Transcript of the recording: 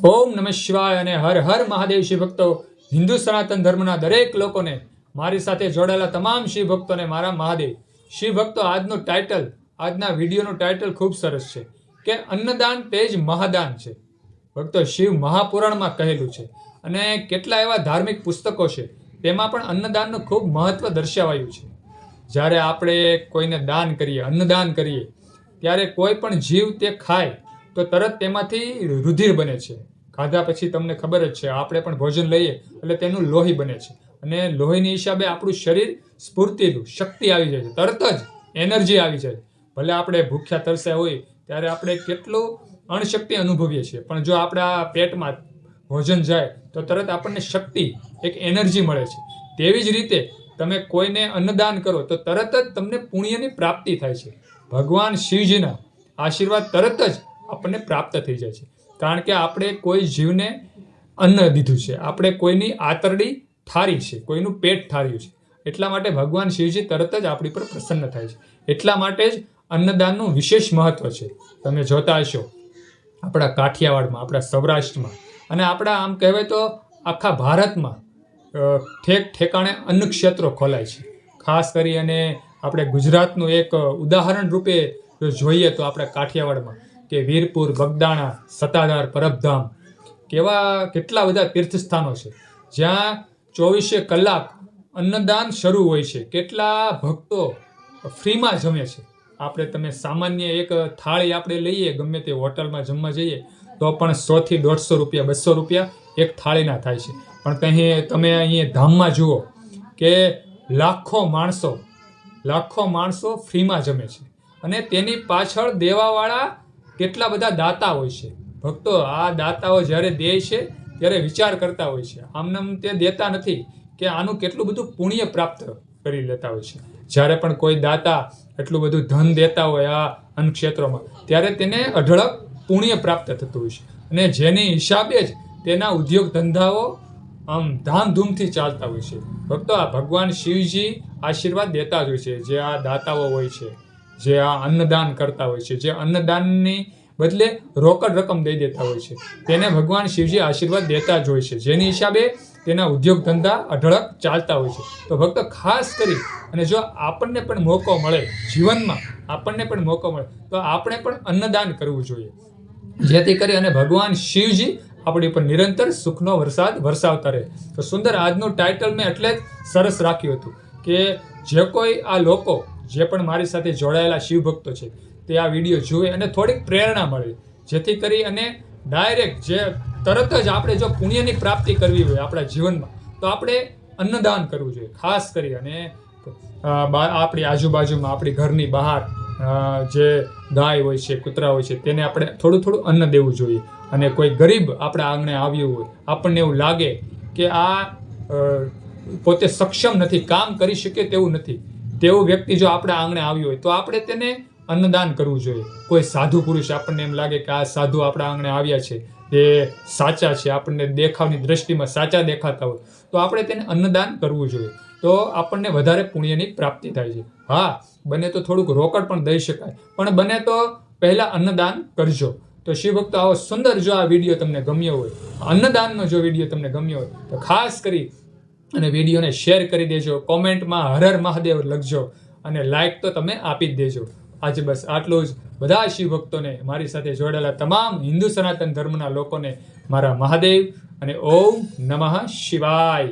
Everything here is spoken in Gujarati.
ઓમ નમઃ શિવાય અને હર હર મહાદેવ શિવ ભક્તો, હિન્દુ સનાતન ધર્મના દરેક લોકોને મારી સાથે જોડાયેલા તમામ શિવ ભક્તોને મારા મહાદેવ. શિવ ભક્તો, આજનું ટાઇટલ આજના વિડીયોનું ટાઇટલ ખૂબ સરસ છે કે અન્નદાન તે જ મહાદાન છે. ભક્તો, શિવ મહાપુરાણમાં કહેલું છે અને કેટલા એવા ધાર્મિક પુસ્તકો છે તેમાં પણ અન્નદાનનું ખૂબ મહત્ત્વ દર્શાવાયું છે. જ્યારે આપણે કોઈને દાન કરીએ, અન્નદાન કરીએ, ત્યારે કોઈ પણ જીવ તે ખાય તો તરત તેમાંથી રુધિર બને છે. ખાધા પછી તમને ખબર જ છે, આપણે પણ ભોજન લઈએ એટલે તેનું લોહી બને છે. અને લોહીની હિસાબે આપણું શરીર સ્ફૂર્તિનું શક્તિ આવી જાય છે, તરત જ એનર્જી આવી જાય. ભલે આપણે ભૂખ્યા, તરસ્યા હોય, ત્યારે આપણે કેટલું અણશક્તિ અનુભવીએ છીએ. પણ જો આપણા પેટમાં ભોજન જાય, તો તરત આપણને શક્તિ, એક એનર્જી મળે છે. તેવી જ રીતે તમે કોઈને અન્નદાન કરો, તો તરત જ તમને પુણ્યની પ્રાપ્તિ થાય છે. ભગવાન શિવજીના આશીર્વાદ તરત જ આપણને પ્રાપ્ત થઈ જાય છે. કારણ કે આપણે કોઈ જીવને અન્ન દીધું છે. આપણે કોઈની આતરડી ઠારી છે. કોઈનું પેટ ઠાર્યું છે. એટલા માટે ભગવાન શિવજી તરત જ આપણી પર પ્રસન્ન થાય છે. એટલા માટે જ અન્નદાનનું વિશેષ મહત્વ છે. તમે જોતા હશો આપણા કાઠિયાવાડમાં, આપણા સૌરાષ્ટ્રમાં અને આપણા આમ કહેવાય તો આખા ભારતમાં ઠેક ઠેકાણે અન્ન ક્ષેત્રો ખોલાય છે. ખાસ કરી અને આપણે ગુજરાતનું એક ઉદાહરણ રૂપે જોઈએ તો આપણા કાઠિયાવાડમાં કે વીરપુર, બગદાણા સતાધાર પરબધામ કેવા કેટલા બધા તીર્થસ્થાનો છે. જ્યાં ચોવીસે કલાક અન્નદાન શરૂ હોય છે. કેટલા ભક્તો ફ્રીમાં જમે છે. આપણે તમે સામાન્ય એક થાળી આપણે લઈએ, ગમે તે હોટલમાં જમવા જઈએ, તો પણ સોથી દોઢસો રૂપિયા, બસો રૂપિયા એક થાળીના થાય છે. પણ ત્યાં તમે અહીંયા ધામમાં જુઓ કે લાખો માણસો લાખો માણસો ફ્રીમાં જમે છે. અને તેની પાછળ દેવાવાળા કેટલા બધા દાતા હોય છે. ભક્તો આ દાતાઓ જ્યારે દે છે, ત્યારે વિચાર કરતા હોય છે. આમનામ તે દેતા નથી કે આનું કેટલું બધું પુણ્ય પ્રાપ્ત કરી લેતા હોય છે. જ્યારે પણ કોઈ દાતા એટલું બધું ધન દેતા હોય આ અન્ન ક્ષેત્રોમાં ત્યારે તેને અઢળક પુણ્ય પ્રાપ્ત થતું હોય છે. અને જેની હિસાબે જ તેના ઉદ્યોગ ધંધાઓ આમ ધામધૂમથી ચાલતા હોય છે. ભક્તો આ ભગવાન શિવજી આશીર્વાદ દેતા જ હોય છે, જે આ દાતાઓ હોય છે. જે આ અન્નદાન કરતા હોય છે, જે અન્નદાનની બદલે રોકડ રકમ દઈ દેતા હોય છે, તેને ભગવાન શિવજી આશીર્વાદ દેતા જ હોય છે. જેની હિસાબે તેના ઉદ્યોગ ધંધા અઢળક ચાલતા હોય છે. તો ભક્તો, ખાસ કરી અને જો આપણને પણ મોકો મળે જીવનમાં, આપણને પણ મોકો મળે, તો આપણે પણ અન્નદાન કરવું જોઈએ. જેથી કરી અને ભગવાન શિવજી આપણી પર નિરંતર સુખનો વરસાદ વરસાવતા રહે. તો સુંદર આજનું ટાઇટલ મેં એટલે જ સરસ રાખ્યું હતું કે જે કોઈ આ લોકો જે પણ મારી સાથે જોડાયેલા શિવભક્તો છે, તે આ વીડિયો જુએ અને થોડીક પ્રેરણા મળે. જેથી કરી અને ડાયરેક્ટ જે તરત જ આપણે જો પુણ્યની પ્રાપ્તિ કરવી હોય આપણા જીવનમાં, તો આપણે અન્નદાન કરવું જોઈએ. ખાસ કરી અને આપણી આજુબાજુમાં આપણી ઘરની બહાર જે ગાય હોય છે, કૂતરા હોય છે, તેને આપણે થોડું થોડું અન્ન દેવું જોઈએ. અને કોઈ ગરીબ આપણા આંગણે આવ્યું હોય, આપણને એવું લાગે કે આ પોતે સક્ષમ નથી, કામ કરી શકે તેવું નથી. તેવું વ્યક્તિ જો આપણા આંગણે આવ્યો હોય, તો આપણે તેને અન્નદાન કરવું જોઈએ. કોઈ સાધુ પુરુષ આપણને એમ લાગે કે આ સાધુ આપણા આંગણે આવ્યા છે તે સાચા છે, આપણને દેખાવની દ્રષ્ટિમાં સાચા દેખાતા હોય, તો આપણે તેને અન્નદાન કરવું જોઈએ. તો આપણને વધારે પુણ્યની પ્રાપ્તિ થાય છે. હા, બને તો થોડુંક રોકડ પણ દઈ શકાય, પણ બને તો પહેલાં અન્નદાન કરજો. તો શિવ ભક્તો આવો સુંદર જો આ વીડિયો તમને ગમ્યો હોય, અન્નદાનનો જો વીડિયો તમને ગમ્યો હોય, તો ખાસ કરી અને વિડીયોને શેર કરી દેજો, કોમેન્ટમાં હર હર મહાદેવ લખજો અને લાઈક તો તમે આપી જ દેજો. આજે બસ આટલું જ. બધા શિવ ભક્તોને મારી સાથે જોડાયેલા તમામ હિન્દુ સનાતન ધર્મના લોકોને મારા મહાદેવ અને ઓમ નમઃ શિવાય.